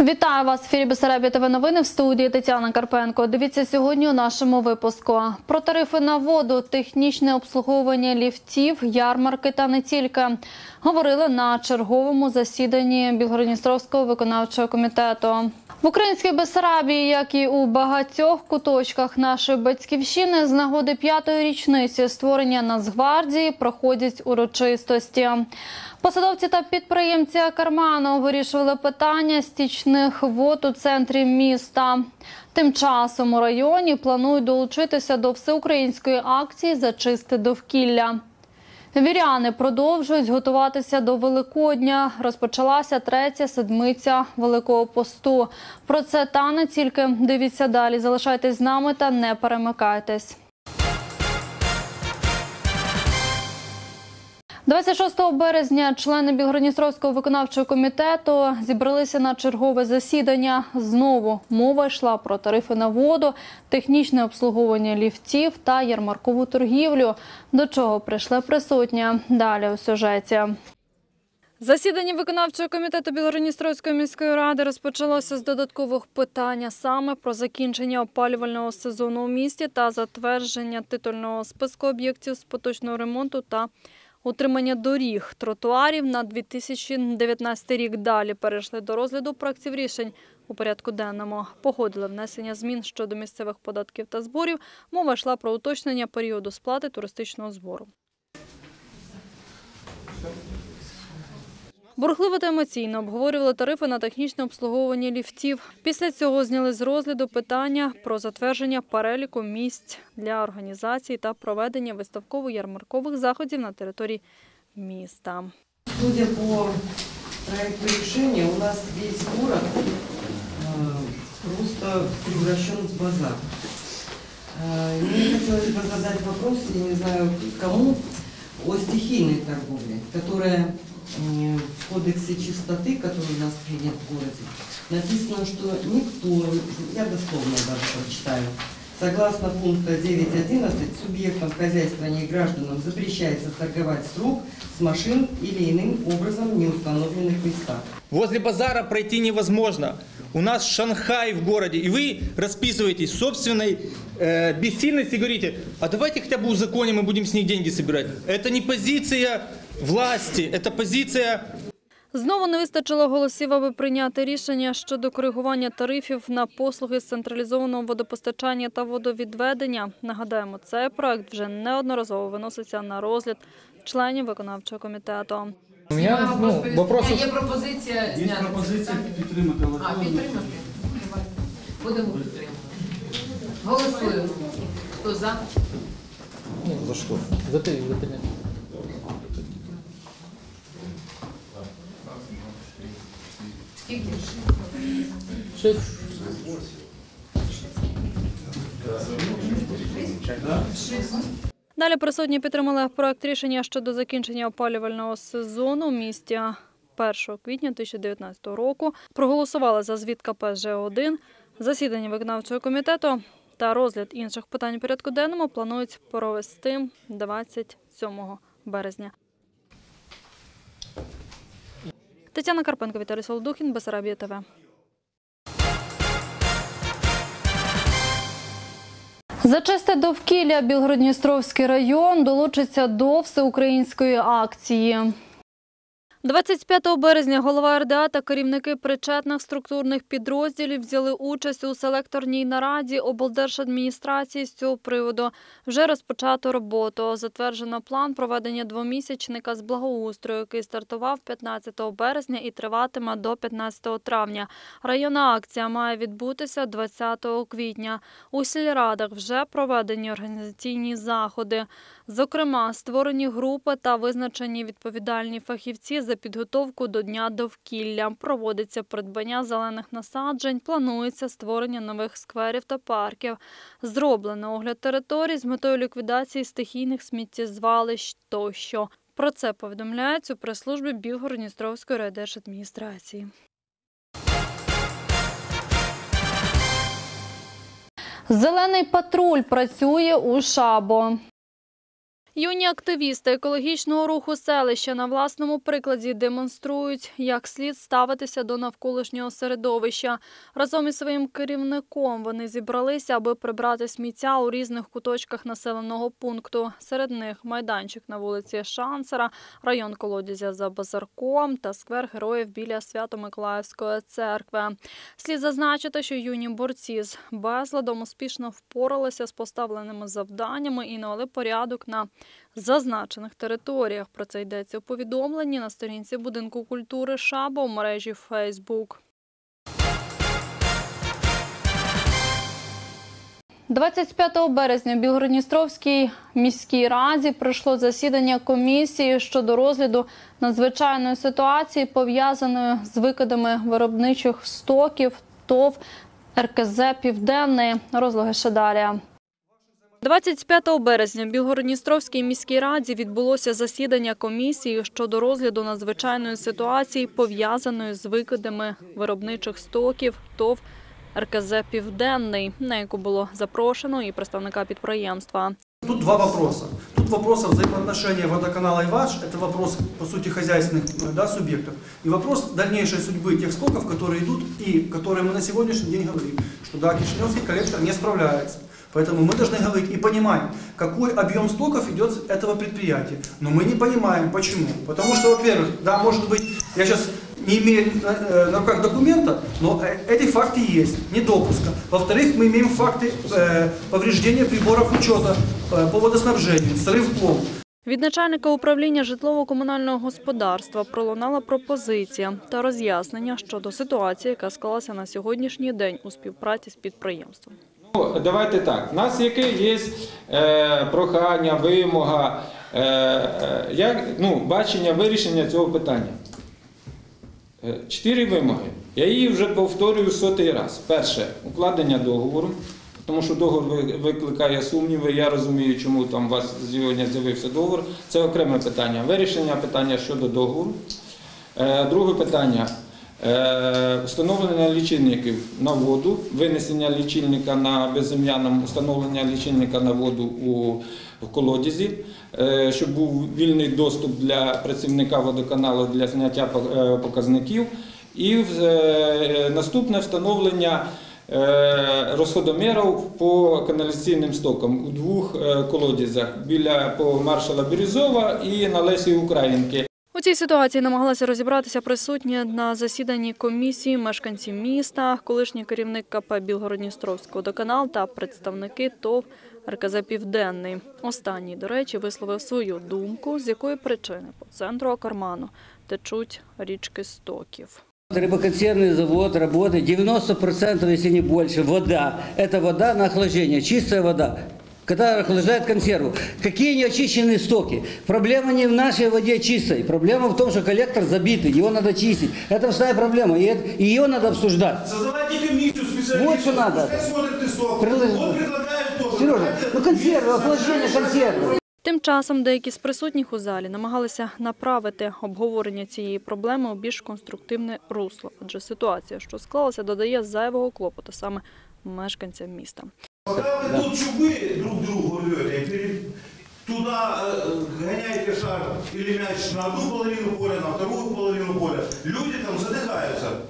Вітаю вас в ефірі Бесарабія ТВ новини в студії Тетяна Карпенко. Дивіться сьогодні у нашому випуску про тарифи на воду, технічне обслуговування ліфтів, ярмарки та не тільки. Говорили на черговому засіданні Білгородністровського виконавчого комітету. В українській Бесарабії, як і у багатьох куточках нашої батьківщини, з нагоди п'ятої річниці створення Нацгвардії проходять урочистості. Посадовці та підприємці Карману вирішували питання стічних вод у центрі міста. Тим часом у районі планують долучитися до всеукраїнської акції «Зачисти довкілля». Віряни продовжують готуватися до Великодня. Розпочалася третя седмиця Великого посту. Про це та не тільки дивіться далі. Залишайтесь з нами та не перемикайтесь. 26 березня члени Білгородністровського виконавчого комітету зібралися на чергове засідання. Знову мова йшла про тарифи на воду, технічне обслуговування ліфтів та ярмаркову торгівлю. До чого прийшли присутні. Далі у сюжеті. Засідання виконавчого комітету Білгородністровської міської ради розпочалося з додаткових питань, саме про закінчення опалювального сезону у місті та затвердження титульного списку об'єктів з поточного ремонту та утримання доріг, тротуарів на 2019 рік. Далі перейшли до розгляду проєктів рішень у порядку денному. Погодили внесення змін щодо місцевих податків та зборів. Мова йшла про уточнення періоду сплати туристичного збору. Бурхливо та емоційно обговорювали тарифи на технічне обслуговування ліфтів. Після цього зняли з розгляду питання про затвердження переліку місць для організації та проведення виставково-ярмаркових заходів на території міста. Судя по проекту решения, у нас весь город э, просто превращен в базар. Э, Мне хотелось бы задать вопрос, я не знаю кому, о стихийной торговле, которая э, в кодексе чистоты, который у нас принят в городе, написано, что никто, я дословно даже прочитаю, Согласно пункта 9.11, субъектам хозяйствования и гражданам запрещается торговать с рук, с машин или иным образом в неустановленных местах. Возле базара пройти невозможно. У нас Шанхай в городе, и вы расписываетесь собственной э, бессильности и говорите, а давайте хотя бы узаконим и будем с них деньги собирать. Это не позиция власти, это позиция Знову не вистачило голосів, аби прийняти рішення щодо коригування тарифів на послуги з централізованого водопостачання та водовідведення. Нагадаємо, цей проект вже неодноразово виноситься на розгляд членів виконавчого комітету. У меня ну, Є вопросов... пропозиція Є пропозиція підтримати А, підтримати? Ну. Будемо підтримувати. Голосуємо. Хто за? За что? За три, за три. Скільки? Далі присутні підтримали проект рішення щодо закінчення опалювального сезону у місті 1 квітня 2019 року. Проголосували за звіт КП ЖО-1, засідання виконавчого комітету та розгляд інших питань у порядку денному планують провести 27 березня. Тетяна Карпенко, Віталій Солодухін, Бесарабія ТВ. За чисте довкілля Білгородністровський район долучиться до всеукраїнської акції. 25 березня голова РДА та керівники причетних структурних підрозділів взяли участь у селекторній нараді облдержадміністрації з цього приводу. Вже розпочато роботу. Затверджено план проведення двомісячника з благоустрою, який стартував 15 березня і триватиме до 15 травня. Районна акція має відбутися 20 квітня. У сільрадах вже проведені організаційні заходи. Зокрема, створені групи та визначені відповідальні фахівці за підготовку до Дня довкілля. Проводиться придбання зелених насаджень, планується створення нових скверів та парків. Зроблено огляд територій з метою ліквідації стихійних сміттєзвалищ тощо. Про це повідомляють у прес-службі Білгородністровської райдержадміністрації. Зелений патруль працює у Шабо. Юні активісти екологічного руху селища на власному прикладі демонструють, як слід ставитися до навколишнього середовища. Разом із своїм керівником вони зібралися, аби прибрати сміття у різних куточках населеного пункту. Серед них майданчик на вулиці Шансера, район колодязя за базарком та сквер героїв біля Свято-Миколаївської церкви. Слід зазначити, що юні борці з безладом успішно впоралися з поставленими завданнями і навели порядок на зазначених територіях. Про це йдеться у повідомленні на сторінці будинку культури Шаба у мережі Фейсбук. 25 березня в Білгородністровській міській раді пройшло засідання комісії щодо розгляду надзвичайної ситуації, пов'язаної з викидами виробничих стоків ТОВ РКЗ Південний. Розлоги ще далі. 25 березня в Білгородністровській міській раді відбулося засідання комісії щодо розгляду надзвичайної ситуації, пов'язаної з викидами виробничих стоків ТОВ РКЗ Південний, на яку було запрошено і представника підприємства. Тут два вопроса. Тут вопрос о взаимоотношении водоканала и ВАЖ, это вопрос, по сути, хозяйственных э, да, субъектов, и вопрос дальнейшей судьбы тех стоков, которые идут и которые мы на сегодняшний день говорим, что да, Кишиневский коллектор не справляется. Поэтому мы должны говорить и понимать, какой объем стоков идет с этого предприятия. Но мы не понимаем, почему. Потому что, во-первых, да, может быть, я сейчас не имею э, на руках документа, но э, эти факты есть, недопуска. Во-вторых, мы имеем факты э, повреждения приборов учета э, по водоснабжению, срыв пломб. Від начальника управління житлово-комунального господарства пролунала пропозиція та роз'яснення щодо ситуації, яка склалася на сьогоднішній день у співпраці з підприємством. Давайте так. У нас яке є е, прохання, вимога, е, е, як, ну, бачення вирішення цього питання. Чотири вимоги. Я її вже повторюю сотий раз. Перше укладення договору, тому що договор викликає сумніви. Я розумію, чому там у вас сьогодні з'явився договор. Це окреме питання. Вирішення питання щодо договору. Друге питання. Е, Встановлення лічильників на воду, винесення лічильника на безім'яному, встановлення лічильника на воду у колодязі, е, щоб був вільний доступ для працівника водоканалу для зняття е, показників. І наступне встановлення розходомірів по каналізаційним стокам у двох колодязях біля по маршала Бірюзова і на Лесі Українки. У цій ситуації намагалися розібратися присутні на засіданні комісії мешканці міста, колишній керівник КП Білгородністровського водоканал та представники ТОВ РКЗ Південний. Останній, до речі, висловив свою думку, з якої причини по центру Акарману течуть річки стоків. Рыбоконсервный завод работает 90%, если не больше, вода. Это вода на охлаждение, чистая вода, которая охлаждает консерву. Какие неочищенные стоки? Проблема не в нашей воде чистой. Проблема в том, что коллектор забитый, его надо чистить. Это вторая проблема, и это- ее надо обсуждать. Создавайте комиссию специалистов. Вот что надо. Пускай смотрят исток. Прилы- Вот предлагают тоже. Сережа, Давайте ну консервы, охлаждение консервы. Тим часом деякі з присутніх у залі намагалися направити обговорення цієї проблеми у більш конструктивне русло, адже ситуація, що склалася, додає зайвого клопоту саме мешканцям міста. Пока вы тут чубы друг другу рвете, пере- туда э, гоняете шар или мяч на одну половину поля, на вторую половину поля, люди там задыхаются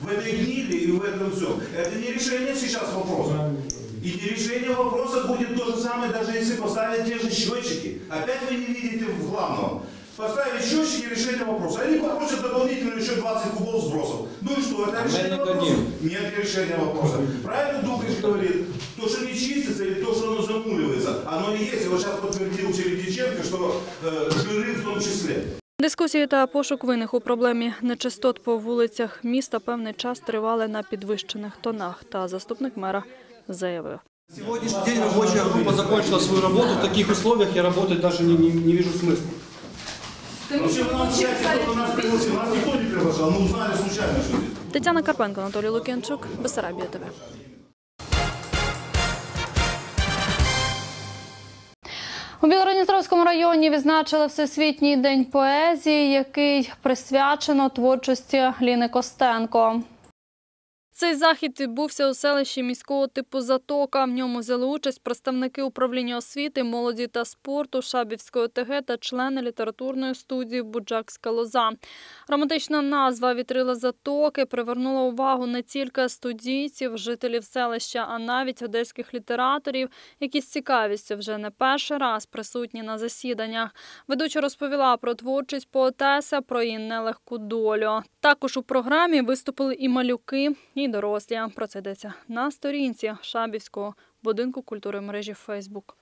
в этой гнили и в этом всем. Это не решение сейчас вопроса. И не решение вопроса будет то же самое, даже если поставить те же счетчики. Опять вы не видите в главного. Поставить счетчики решение вопроса. Они попросят дополнительно еще 20 кубов сбросов. Ну и что, это А мы решение не вопроса? дадим. Нет решения вопроса. Правильно Дугриш говорит, то, что не чистится или то, что оно замуливается, оно не есть. И вот сейчас подтвердил Чередиченко, что э, жиры в том числе. Дискусії та пошук винних у проблемі нечистот по вулицях міста певний час тривали на підвищених тонах. Та заступник мера заявив. Сегодняшний день рабочая группа закончила свою работу. В таких условиях я работать даже не, не, не вижу смысла. Вообще, вы нам счастье, кто нас пригласил. Нас никто не приглашал, мы узнали случайно, что здесь. Тетяна Карпенко, Анатолій Лук'янчук, Бесарабія ТВ. У Білгородністровському районі відзначили Всесвітній день поезії, який присвячено творчості Ліни Костенко. Цей захід відбувся у селищі міського типу Затока. В ньому взяли участь представники управління освіти, молоді та спорту Шабівської ОТГ та члени літературної студії Буджакська лоза. Романтична назва вітрила Затоки привернула увагу не тільки студійців, жителів селища, а навіть одеських літераторів, які з цікавістю вже не перший раз присутні на засіданнях. Ведуча розповіла про творчість поетеса, про її нелегку долю. Також у програмі виступили і малюки, і дорослі. Про це йдеться на сторінці Шабівського будинку культури мережі Фейсбук.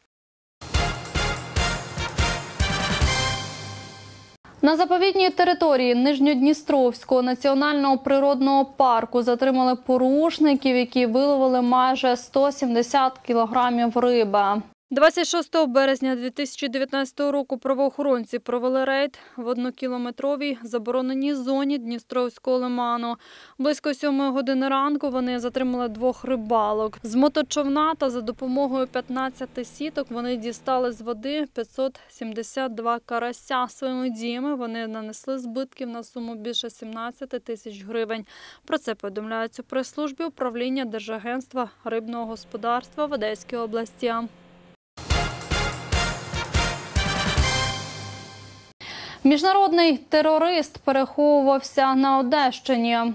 На заповідній території Нижньодністровського національного природного парку затримали порушників, які виловили майже 170 кілограмів риби. 26 березня 2019 року правоохоронці провели рейд в однокілометровій забороненій зоні Дністровського лиману. Близько 7 години ранку вони затримали двох рибалок. З моточовна та за допомогою 15 сіток вони дістали з води 572 карася. Своїми діями вони нанесли збитків на суму більше 17 тисяч гривень. Про це повідомляють у прес-службі управління Держагентства рибного господарства в Одеській області. Міжнародний терорист переховувався на Одещині.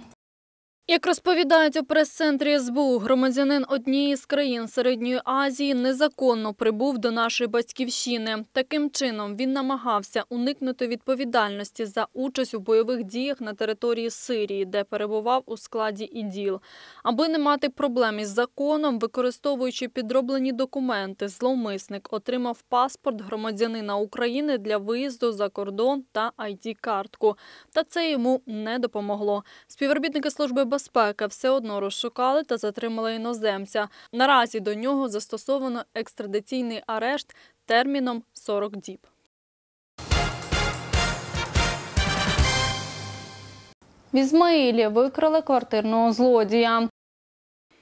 Як розповідають у прес-центрі СБУ, громадянин однієї з країн Середньої Азії незаконно прибув до нашої батьківщини. Таким чином він намагався уникнути відповідальності за участь у бойових діях на території Сирії, де перебував у складі іділ. Аби не мати проблем із законом, використовуючи підроблені документи, зловмисник отримав паспорт громадянина України для виїзду за кордон та ID-картку. Та це йому не допомогло. Співробітники служби безпеки все одно розшукали та затримали іноземця. Наразі до нього застосовано екстрадиційний арешт терміном 40 діб. В Ізмаїлі викрили квартирного злодія.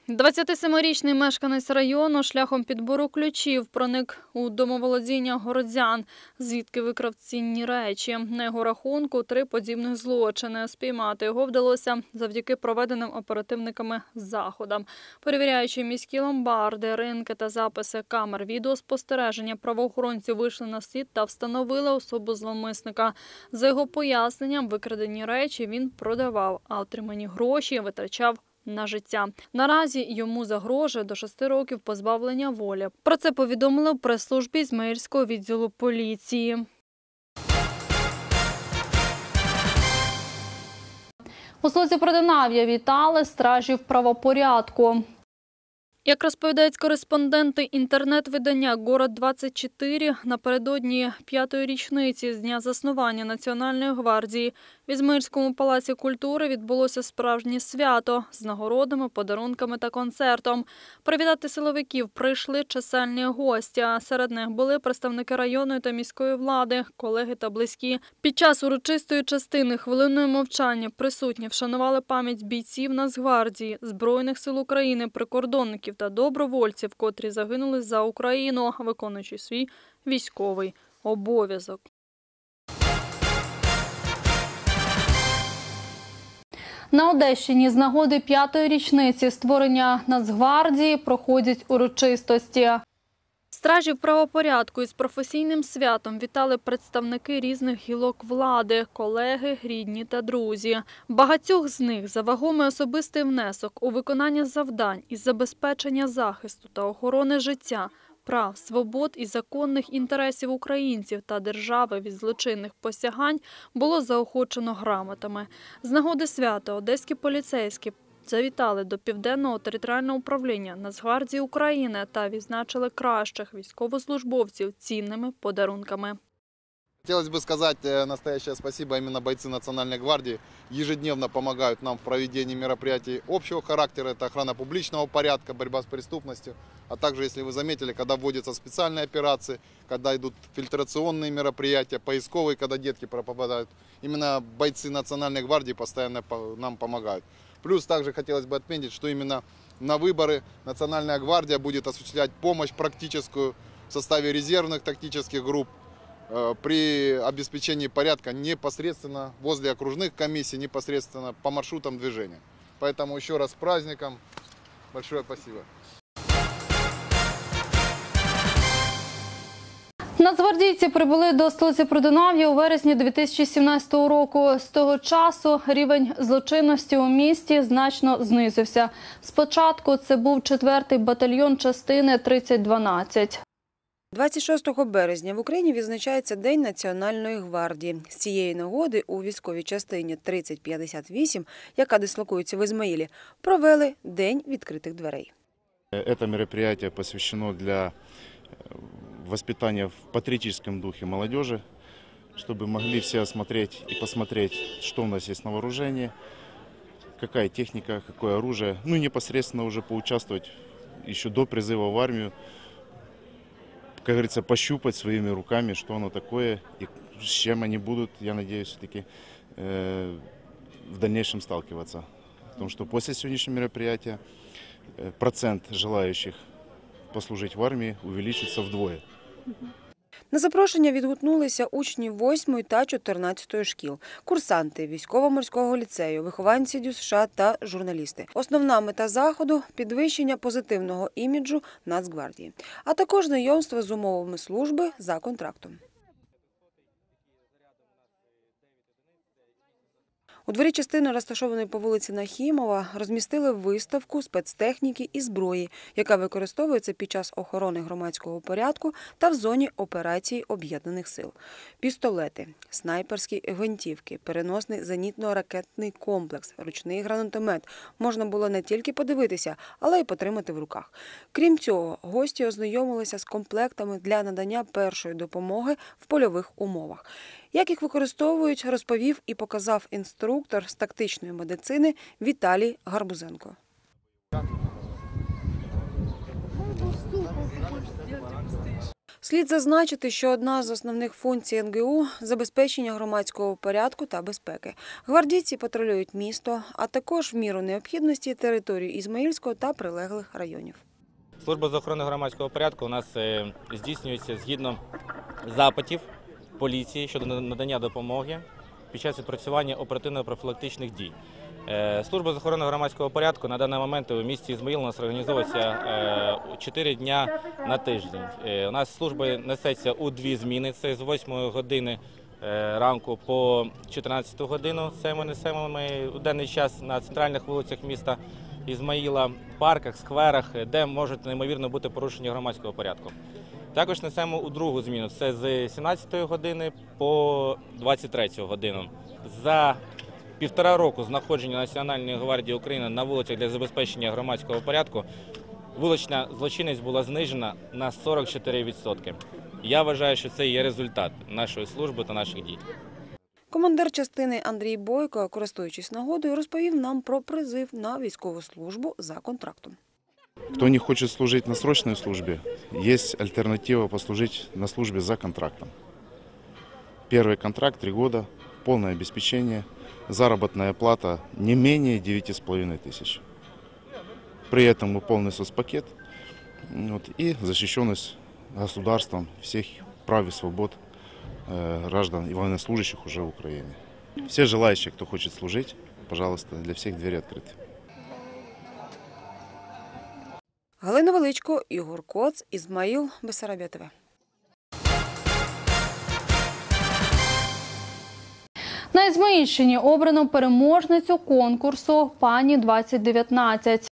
27-річний мешканець району шляхом підбору ключів проник у домоволодіння городзян, звідки викрав цінні речі. На його рахунку три подібних злочини. Спіймати його вдалося завдяки проведеним оперативниками заходам. Перевіряючи міські ломбарди, ринки та записи камер відеоспостереження, правоохоронці вийшли на слід та встановили особу зловмисника. За його поясненням, викрадені речі він продавав, а отримані гроші витрачав на життя. Наразі йому загрожує до шести років позбавлення волі. Про це повідомили в прес-службі Ізмаїльського відділу поліції. У слузі Продинав'я вітали стражів правопорядку. Як розповідають кореспонденти інтернет-видання Город 24 напередодні п'ятої річниці з дня заснування Національної гвардії в Ізмаїльському палаці культури відбулося справжнє свято з нагородами, подарунками та концертом. Привітати силовиків прийшли чисельні гості. Серед них були представники районної та міської влади, колеги та близькі. Під час урочистої частини хвилинної мовчання присутні вшанували пам'ять бійців Нацгвардії, Збройних сил України, прикордонників та добровольців, котрі загинули за Україну, виконуючи свій військовий обов'язок. На Одещині з нагоди п'ятої річниці створення Нацгвардії проходять урочистості. Стражів правопорядку із професійним святом вітали представники різних гілок влади, колеги, рідні та друзі. Багатьох з них за вагомий особистий внесок у виконання завдань із забезпечення захисту та охорони життя, прав, свобод і законних інтересів українців та держави від злочинних посягань було заохочено грамотами. З нагоди свята одеські поліцейські завітали до Південного територіального управління Нацгвардії України та відзначили кращих військовослужбовців цінними подарунками. Хотелось бы сказать э, настоящее спасибо именно бойцы Национальной гвардии. Ежедневно помогают нам в проведении мероприятий общего характера. Это охрана публичного порядка, борьба с преступностью. А также, если вы заметили, когда вводятся специальные операции, когда идут фильтрационные мероприятия, поисковые, когда детки попадают. Именно бойцы Национальной гвардии постоянно по- нам помогают. Плюс также хотелось бы отметить, что именно на выборы Национальная гвардия будет осуществлять помощь практическую в составе резервных тактических групп при обеспечении порядка непосредственно возле окружных комиссий, непосредственно по маршрутам движения. Поэтому еще раз с праздником. Большое спасибо. Нацгвардійці прибули до столиці Продунав'я у вересні 2017 року. З того часу рівень злочинності у місті значно знизився. Спочатку це був 4-й батальйон частини 3012. 26 березня в Україні відзначається День Національної гвардії. З цієї нагоди у військовій частині 3058, яка дислокується в Ізмаїлі, провели День відкритих дверей. Это мероприятие посвящено для э, воспитания в патриотическом духе молодежи, чтобы могли все осмотреть и посмотреть, что у нас есть на вооружении, какая техника, какое оружие, ну и непосредственно уже поучаствовать еще до призыва в армию, как говорится, пощупать своими руками, что оно такое и с чем они будут, я надеюсь, все-таки э, в дальнейшем сталкиваться. Потому что после сегодняшнего мероприятия э, процент желающих послужить в армии увеличится вдвое. На запрошення відгукнулися учні 8 та 14 шкіл, курсанти військово-морського ліцею, вихованці ДЮСШ та журналісти. Основна мета заходу підвищення позитивного іміджу Нацгвардії, а також знайомство з умовами служби за контрактом. У дворі частини, розташованої по вулиці Нахімова, розмістили виставку спецтехніки і зброї, яка використовується під час охорони громадського порядку та в зоні операції об'єднаних сил. Пістолети, снайперські гвинтівки, переносний зенітно-ракетний комплекс, ручний гранатомет можна було не тільки подивитися, але й потримати в руках. Крім цього, гості ознайомилися з комплектами для надання першої допомоги в польових умовах. Як їх використовують, розповів і показав інструктор з тактичної медицини Віталій Гарбузенко. Слід зазначити, що одна з основних функцій НГУ – забезпечення громадського порядку та безпеки. Гвардійці патрулюють місто, а також в міру необхідності територію Ізмаїльського та прилеглих районів. Служба з охорони громадського порядку у нас е, здійснюється згідно запитів поліції щодо надання допомоги під час відпрацювання оперативно-профілактичних дій. Е, Служба з охорони громадського порядку на даний момент у місті Ізмаїл у нас організовується 4 дня на тиждень. Е, У нас служба несеться у дві зміни. Це з 8 години е, ранку по 14 годину. Це ми несемо ми у денний час на центральних вулицях міста Ізмаїла, парках, скверах, де можуть неймовірно бути порушення громадського порядку. Також несемо у другу зміну. Це з 17 години по 23 годину. За півтора року знаходження Національної гвардії України на вулицях для забезпечення громадського порядку вулична злочинність була знижена на 44%. Я вважаю, що це є результат нашої служби та наших дій. Командир частини Андрій Бойко, користуючись нагодою, розповів нам про призив на військову службу за контрактом. Кто не хочет служить на срочной службе, есть альтернатива послужить на службе за контрактом. Первый контракт – три года, полное обеспечение, заработная плата не менее 9,5 тысяч. При этом и полный соцпакет вот, и защищенность государством всех прав и свобод э, граждан и военнослужащих уже в Украине. Все желающие, кто хочет служить, пожалуйста, для всех двери открыты. Галина Величко, Ігор Коц, Ізмаїл, Бесарабія ТВ. На Ізмаїльщині обрано переможницю конкурсу Пані 2019.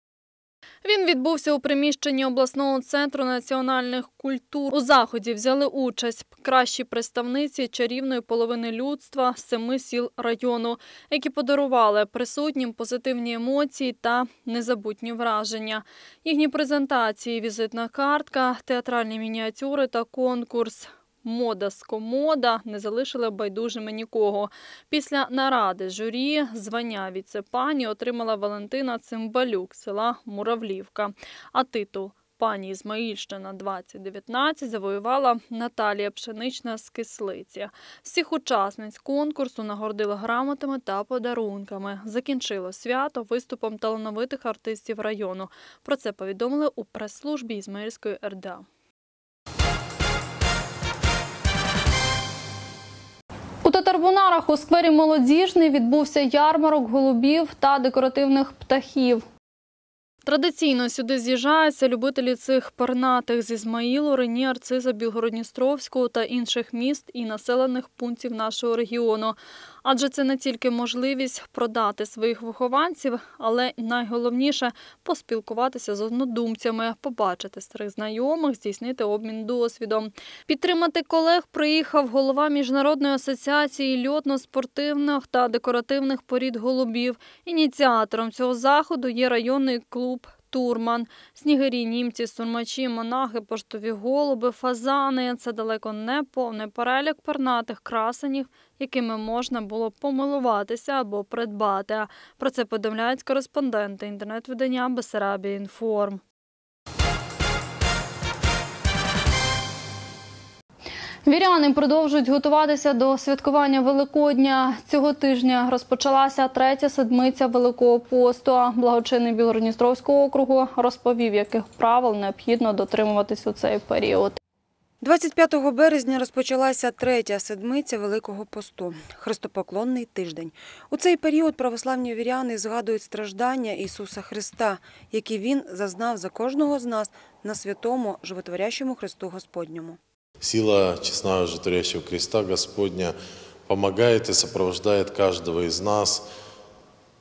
Він відбувся у приміщенні обласного центру національних культур. У заході взяли участь кращі представниці чарівної половини людства семи сіл району, які подарували присутнім позитивні емоції та незабутні враження. Їхні презентації, візитна картка, театральні мініатюри та конкурс. Мода з комода не залишили байдужими нікого. Після наради журі звання віце-пані отримала Валентина Цимбалюк села Муравлівка. А титул пані Ізмаїльщина 2019 завоювала Наталія Пшенична з Кислиці. Всіх учасниць конкурсу нагородили грамотами та подарунками. Закінчило свято виступом талановитих артистів району. Про це повідомили у прес-службі Ізмаїльської РДА. Карбонарах у сквері Молодіжний відбувся ярмарок голубів та декоративних птахів. Традиційно сюди з'їжджаються любителі цих пернатих з Ізмаїлу, Рені, Арциза, Білгородністровського та інших міст і населених пунктів нашого регіону. Адже це не тільки можливість продати своїх вихованців, але найголовніше поспілкуватися з однодумцями, побачити старих знайомих, здійснити обмін досвідом. Підтримати колег приїхав голова міжнародної асоціації льотно-спортивних та декоративних порід голубів. Ініціатором цього заходу є районний клуб. Турман, снігирі, німці, сурмачі, монахи, поштові голуби, фазани це далеко не повний перелік пернатих красенів, якими можна було помилуватися або придбати. Про це повідомляють кореспонденти інтернет-видання Бесарабія Інформ. Віряни продовжують готуватися до святкування Великодня. Цього тижня розпочалася третя седмиця Великого посту. Благочинний Білгородністровського округу розповів, яких правил необхідно дотримуватись у цей період. 25 березня розпочалася третя седмиця Великого посту – Христопоклонний тиждень. У цей період православні віряни згадують страждання Ісуса Христа, які Він зазнав за кожного з нас на святому животворящому Христу Господньому. Сила честного животворящего креста Господня помогает и сопровождает каждого из нас,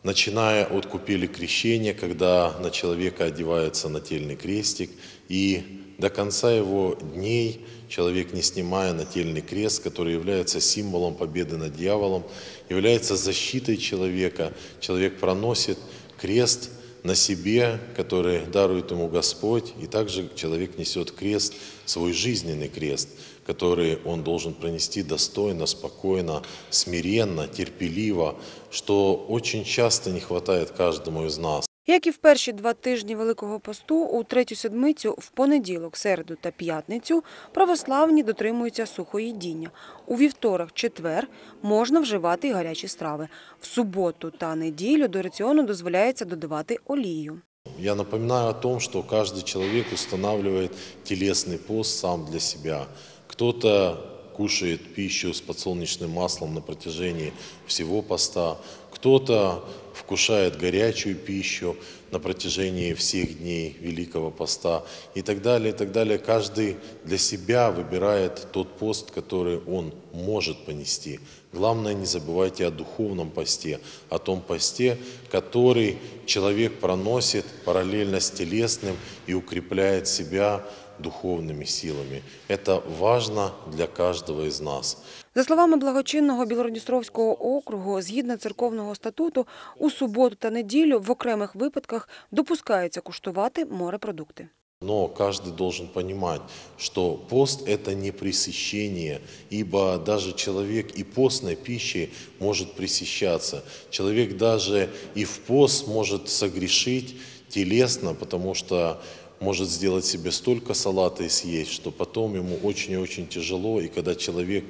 начиная от купели крещения, когда на человека одевается нательный крестик, и до конца его дней человек, не снимая нательный крест, который является символом победы над дьяволом, является защитой человека. Человек проносит крест на себе, который дарует ему Господь, и также человек несет крест, свой жизненный крест, который он должен пронести достойно, спокойно, смиренно, терпеливо, что очень часто не хватает каждому из нас. Як і в перші два тижні Великого посту, у третю седмицю в понеділок, середу та п'ятницю православні дотримуються сухоїдіння. У вівторок, четвер можна вживати гарячі страви. В суботу та неділю до раціону дозволяється додавати олію. Я напоминаю о том, что каждый человек устанавливает телесный пост сам для себя. Кто-то кушает пищу с подсолнечным маслом на протяжении всего поста, кто-то вкушает горячую пищу на протяжении всех дней Великого Поста и так далее, и так далее. Каждый для себя выбирает тот пост, который он может понести. Главное, не забывайте о духовном посте, о том посте, который человек проносит параллельно с телесным и укрепляет себя духовными силами. Это важно для каждого из нас. За словами благочинного Білородністровського округу, згідно церковного статуту, у суботу та неділю в окремих випадках допускається куштувати морепродукти. Но каждый должен понимать, что пост – это не пресыщение, ибо даже человек и постной пищей может пресыщаться. Человек даже и в пост может согрешить телесно, потому что может сделать себе столько салата и съесть, что потом ему очень и очень тяжело. И когда человек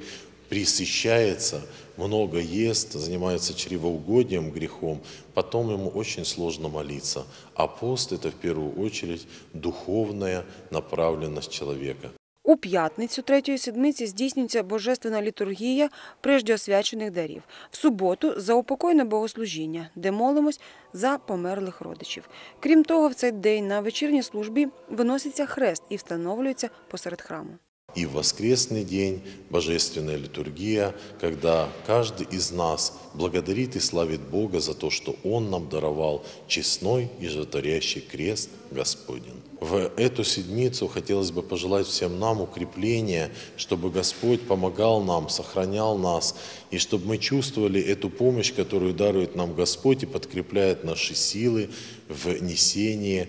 присыщается, много ест, занимается чревоугодием, грехом, потом ему очень сложно молиться. А пост – это в первую очередь духовная направленность человека. У п'ятницю третьої седмиці здійснюється божественна літургія преждіосвячених дарів. В суботу заупокойне богослужіння, де молимось за померлих родичів. Крім того, в цей день на вечірній службі виноситься хрест і встановлюється посеред храму. И в воскресный день божественная литургия, когда каждый из нас благодарит и славит Бога за то, что Он нам даровал честной и животворящий крест Господень. В эту седмицу хотелось бы пожелать всем нам укрепления, чтобы Господь помогал нам, сохранял нас, и чтобы мы чувствовали эту помощь, которую дарует нам Господь и подкрепляет наши силы в несении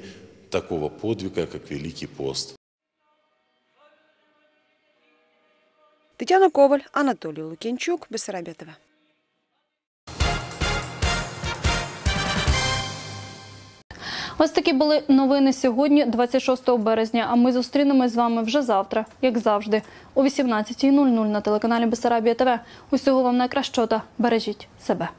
такого подвига, как Великий пост. Тетяна Коваль, Анатолій Лукінчук, Бесарабія ТВ. Ось такі були новини сьогодні, 26 березня. А ми зустрінемось з вами вже завтра, як завжди, о 18.00 на телеканалі Бесарабія ТВ. Усього вам найкращого та бережіть себе.